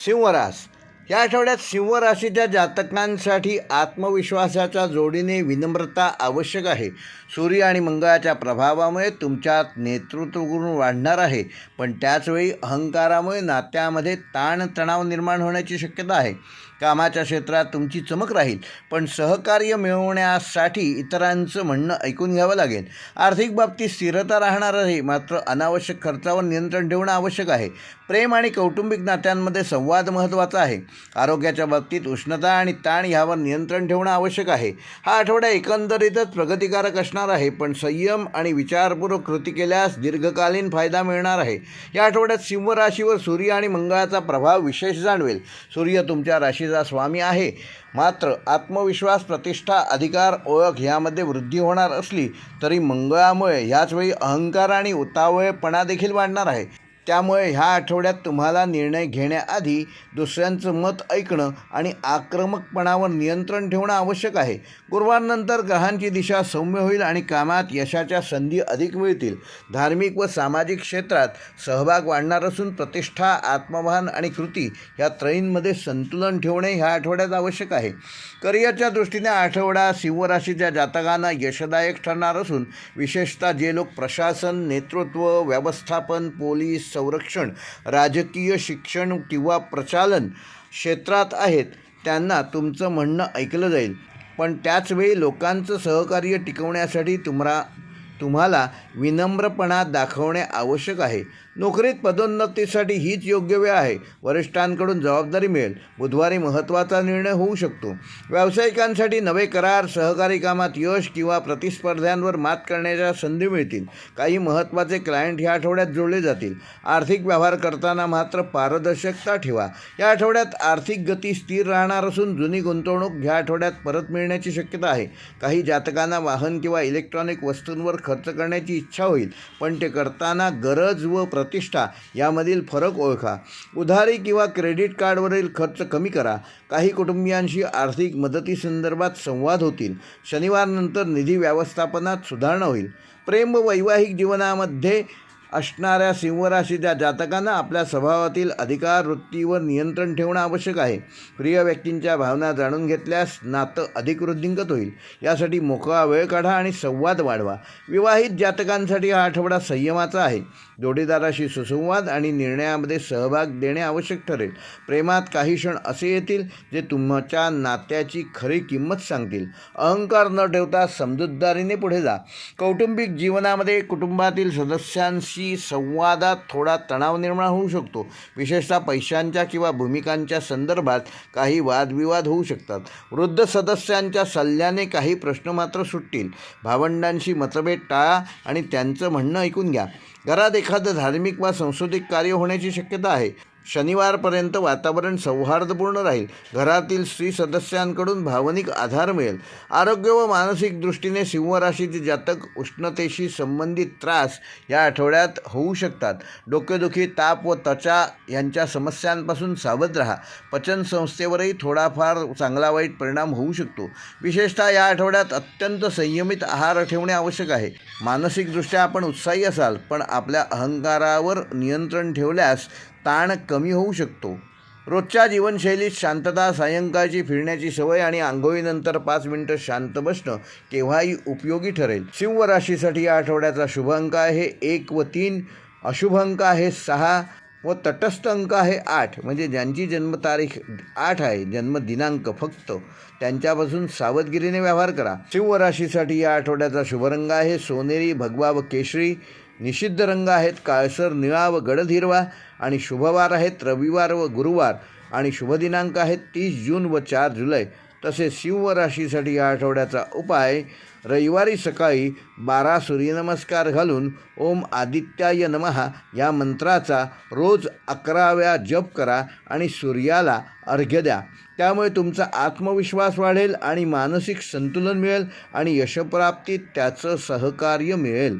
सिंहरास या आठवड्यात सिंह राशीच्या जातकांसाठी आत्मविश्वासाच्या जोडीने विनम्रता आवश्यक आहे. सूर्य आणि मंगळाच्या प्रभावामुळे तुमच्यात नेतृत्व गुण वाढणार आहे. पण त्याचवेळी अहंकारामुळे नात्यामध्ये ताणतणाव निर्माण होण्याची शक्यता आहे. कामाच्या क्षेत्रात तुमची चमक राहील पण सहकार्य मिळवण्यासाठी इतरांचं म्हणणं ऐकून घ्यावं लागेल. आर्थिक बाबतीत स्थिरता राहणार आहे मात्र अनावश्यक खर्चावर नियंत्रण ठेवणं आवश्यक आहे. प्रेम आणि कौटुंबिक नात्यांमध्ये संवाद महत्त्वाचा आहे. आरोग्याच्या बाबतीत उष्णता आणि ताण ह्यावर नियंत्रण ठेवणं आवश्यक आहे. हा आठवडा एकंदरीतच प्रगतिकारक असणार आहे पण संयम आणि विचारपूर्वक कृती केल्यास दीर्घकालीन फायदा मिळणार आहे. या आठवड्यात सिंह राशीवर सूर्य आणि मंगळाचा प्रभाव विशेष जाणवेल. सूर्य तुमच्या शक्तीचा स्वामी आहे. मात्र आत्मविश्वास प्रतिष्ठा अधिकार ओळख ह्यामध्ये वृद्धी होणार असली तरी मंगळामुळे याचवेळी अहंकार आणि उतावळेपणा देखील वाढणार आहे. त्यामुळे ह्या आठवड्यात तुम्हाला निर्णय घेण्याआधी दुसऱ्यांचं मत ऐकणं आणि आक्रमकपणावर नियंत्रण ठेवणं आवश्यक आहे. गुरुवारनंतर ग्रहांची दिशा सौम्य होईल आणि कामात यशाच्या संधी अधिक मिळतील. धार्मिक व सामाजिक क्षेत्रात सहभाग वाढणार असून प्रतिष्ठा आत्मभान आणि कृती या त्रयींमध्ये संतुलन ठेवणे ह्या आठवड्यात आवश्यक आहे. करिअरच्या दृष्टीने आठवडा सिंहराशीच्या जातकांना यशदायक ठरणार असून विशेषतः जे लोक प्रशासन नेतृत्व व्यवस्थापन पोलीस संरक्षण राजकीय शिक्षण किंवा प्रचालन क्षेत्रात आहेत त्यांना तुमचं म्हणणं ऐकलं जाईल. पण त्याचवेळी लोकांचं सहकार्य टिकवण्यासाठी तुम्हाला तुम्हाला विनम्रपणा दाखवणे आवश्यक आहे. नोकरीत पदोन्नतीसाठी हीच योग्य वेळ आहे. वरिष्ठांकडून जबाबदारी मिळेल. बुधवारी महत्त्वाचा निर्णय होऊ शकतो. व्यावसायिकांसाठी नवे करार सहकारी कामात यश किंवा प्रतिस्पर्ध्यांवर मात करण्याच्या संधी मिळतील. काही महत्त्वाचे क्लायंट ह्या आठवड्यात जोडले जातील. आर्थिक व्यवहार करताना मात्र पारदर्शकता ठेवा. या आठवड्यात आर्थिक गती स्थिर राहणार असून जुनी गुंतवणूक ह्या आठवड्यात परत मिळण्याची शक्यता आहे. काही जातकांना वाहन किंवा इलेक्ट्रॉनिक वस्तूंवर खर्च करण्याची इच्छा होईल. पण ते करताना गरज व प्रतिष्ठा यामधील फरक ओळखा. उधारी किंवा क्रेडिट कार्डवरील खर्च कमी करा. काही कुटुंबियांशी आर्थिक मदतीसंदर्भात संवाद होतील. शनिवारनंतर निधी व्यवस्थापनात सुधारणा होईल. प्रेम व वैवाहिक जीवनामध्ये असणाऱ्या सिंहराशीच्या जातकांना आपल्या स्वभावातील अधिकार वृत्तीवर नियंत्रण ठेवणं आवश्यक आहे. प्रिय व्यक्तींच्या भावना जाणून घेतल्यास नातं अधिक वृद्धिंगत होईल. यासाठी मोकळा वेळ काढा आणि संवाद वाढवा. विवाहित जातकांसाठी हा आठवडा संयमाचा आहे. जोडीदाराशी सुसंवाद आणि निर्णयामध्ये सहभाग देणे आवश्यक ठरेल. प्रेमात काही क्षण असे येतील जे तुमच्या नात्याची खरी किंमत सांगतील. अहंकार न ठेवता समजूतदारीने पुढे जा. कौटुंबिक जीवनामध्ये कुटुंबातील सदस्यांशी संवादात थोडा तणाव निर्माण होऊ शकतो. विशेषतः पैशांच्या किंवा भूमिकांच्या संदर्भात काही वादविवाद होऊ शकतात. वृद्ध सदस्यांच्या सल्ल्याने काही प्रश्न मात्र सुटतील. भावंडांशी मतभेद टाळा आणि त्यांचं म्हणणं ऐकून घ्या. घरात एखादं धार्मिक वा सांस्कृतिक कार्य होण्याची शक्यता आहे. शनिवारपर्यंत वातावरण सौहार्दपूर्ण राहील. घरातील स्त्री सदस्यांकडून भावनिक आधार मिळेल. आरोग्य व मानसिक दृष्टीने सिंह जातक उष्णतेशी संबंधित त्रास या आठवड्यात होऊ शकतात. डोकेदुखी ताप व त्वचा यांच्या समस्यांपासून सावध राहा. पचन संस्थेवरही थोडाफार चांगला वाईट परिणाम होऊ शकतो. विशेषतः या आठवड्यात अत्यंत संयमित आहार ठेवणे आवश्यक आहे. मानसिकदृष्ट्या आपण उत्साही असाल पण आपल्या अहंकारावर नियंत्रण ठेवल्यास ताण कमी होऊ शकतो. रोजच्या जीवनशैलीत शांतता सायंकाळची फिरण्याची सवय आणि आंघोळीनंतर पाच मिनटं शांत बसणं केव्हाही उपयोगी ठरेल. सिंह राशीसाठी या आठवड्याचा शुभ अंक आहे एक व तीन अशुभ अंक आहे सहा व तटस्थ अंक आहे आठ. म्हणजे ज्यांची जन्मतारीख आठ आहे जन्मदिनांक फक्त त्यांच्यापासून सावधगिरीने व्यवहार करा. सिंह राशीसाठी या आठवड्याचा शुभरंग आहे. सोनेरी भगवा व केशरी निषिद्ध रंग आहेत काळसर निळा व गडद हिरवा आणि शुभवार आहेत रविवार व गुरुवार आणि शुभदिनांक आहेत तीस जून व चार जुलै. तसेच शिव राशीसाठी या आठवड्याचा उपाय रविवारी सकाळी बारा सूर्यनमस्कार घालून ओम आदित्याय नमहा या मंत्राचा रोज अकराव्या जप करा आणि सूर्याला अर्घ्य द्या. त्यामुळे तुमचा आत्मविश्वास वाढेल आणि मानसिक संतुलन मिळेल आणि यशप्राप्तीत त्याचं सहकार्य मिळेल.